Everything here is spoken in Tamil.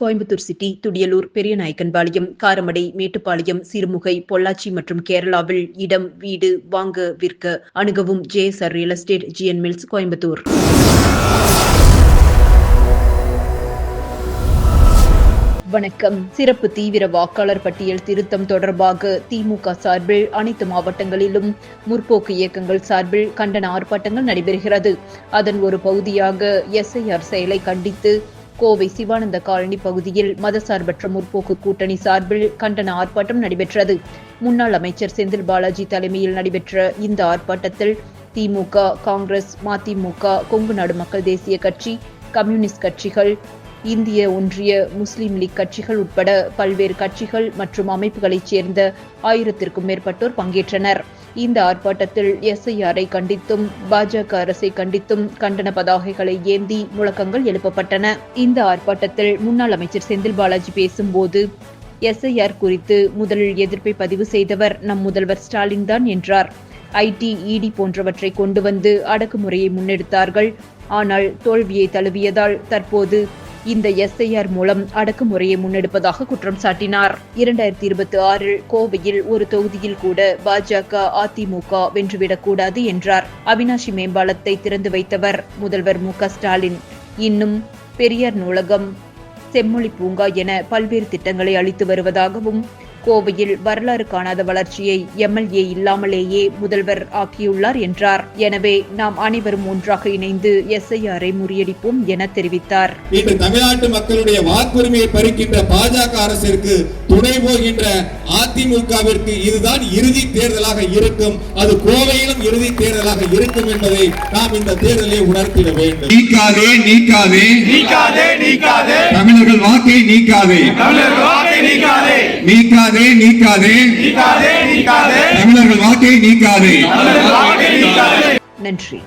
கோயம்புத்தூர் சிட்டி துடியலூர் பெரியநாயக்கன்பாளையம் காரமடை மேட்டுப்பாளையம் சிறுமுகை பொள்ளாச்சி மற்றும் கேரளாவில் இடம் வீடு வாங்க விற்க அணுகவும் JSR real estate GN mills Coimbatore. வணக்கம். சிறப்பு தீவிர வாக்காளர் பட்டியல் திருத்தம் தொடர்பாக திமுக சார்பில் அனைத்து மாவட்டங்களிலும் முற்போக்கு இயக்கங்கள் சார்பில் கண்டன ஆர்ப்பாட்டங்கள் நடைபெறுகிறது. அதன் ஒரு பகுதியாக எஸ்ஐஆர் செயலை கண்டித்து கோவை சிவானந்த காலனி பகுதியில் மதசார்பற்ற முற்போக்கு கூட்டணி சார்பில் கண்டன ஆர்ப்பாட்டம் நடைபெற்றது. முன்னாள் அமைச்சர் செந்தில் பாலாஜி தலைமையில் நடைபெற்ற இந்த ஆர்ப்பாட்டத்தில் திமுக காங்கிரஸ் மதிமுக கொங்கு நாடு மக்கள் தேசிய கட்சி கம்யூனிஸ்ட் கட்சிகள் இந்திய ஒன்றிய முஸ்லீம் லீக் கட்சிகள் உட்பட பல்வேறு கட்சிகள் மற்றும் அமைப்புகளைச் சேர்ந்த ஆயிரத்திற்கும் மேற்பட்டோர் பங்கேற்றனர். இந்த ஆர்ப்பாட்டத்தில் எஸ்ஐஆரை கண்டித்தும் பாஜக அரசை கண்டித்தும் கண்டன பதாகைகளை ஏந்தி முழக்கங்கள் எழுப்பப்பட்டன. இந்த ஆர்ப்பாட்டத்தில் முன்னாள் அமைச்சர் செந்தில் பாலாஜி பேசும்போது எஸ்ஐஆர் குறித்து முதலில் எதிர்ப்பை பதிவு செய்தவர் நம் முதல்வர் ஸ்டாலின் தான் என்றார். ஐடி இடி போன்றவற்றை கொண்டு வந்து அடக்குமுறையை முன்னெடுத்தார்கள். ஆனால் தோல்வியை தழுவியதால் தற்போது இந்த எஸ்ஐஆர் மூலம் அடக்குமுறையை முன்னெடுப்பதாக குற்றம் சாட்டினார். இரண்டாயிரத்தி இருபத்தி ஆறில் கோவையில் ஒரு தொகுதியில் கூட பாஜக அதிமுக வென்றுவிடக்கூடாது என்றார். அவினாஷி மேம்பாலத்தை திறந்து வைத்தவர் முதல்வர் மு க ஸ்டாலின். இன்னும் பெரியார் நூலகம் செம்மொழி பூங்கா என பல்வேறு திட்டங்களை அளித்து வருவதாகவும் கோவையில் வரலாறு காணாத வளர்ச்சியை எம்எல்ஏ இல்லாமலேயே முதல்வர் ஆக்கியுள்ளார் என்றார். எனவே நாம் அனைவரும் ஒன்றாக இணைந்து எஸ்ஐஆரை முறியடிப்போம் என தெரிவித்தார். இன்று தமிழ்நாட்டு மக்களுடைய வாக்குரிமையை பறிக்கின்ற பாஜக அரசிற்கு துணை போகின்ற அதிமுகவிற்கு இதுதான் இறுதி தேர்தலாக இருக்கும். அது கோவையிலும் இறுதி தேர்தலாக இருக்கும் என்பதை நாம் இந்த தேர்தலை உணர்த்திட வேண்டும். நீக்காதே நீக்காதே. நீக்காதே நீக்காதே. தமிழர்கள் வாக்கை நீக்காதே. தமிழர் வாக்கை நீக்காதே. நீக்காதே நீக்காதே. நீக்காதே நீக்காதே. தமிழர்கள் வாக்கை நீக்காதே. தமிழர் வாக்கை நீக்காதே. நன்றி.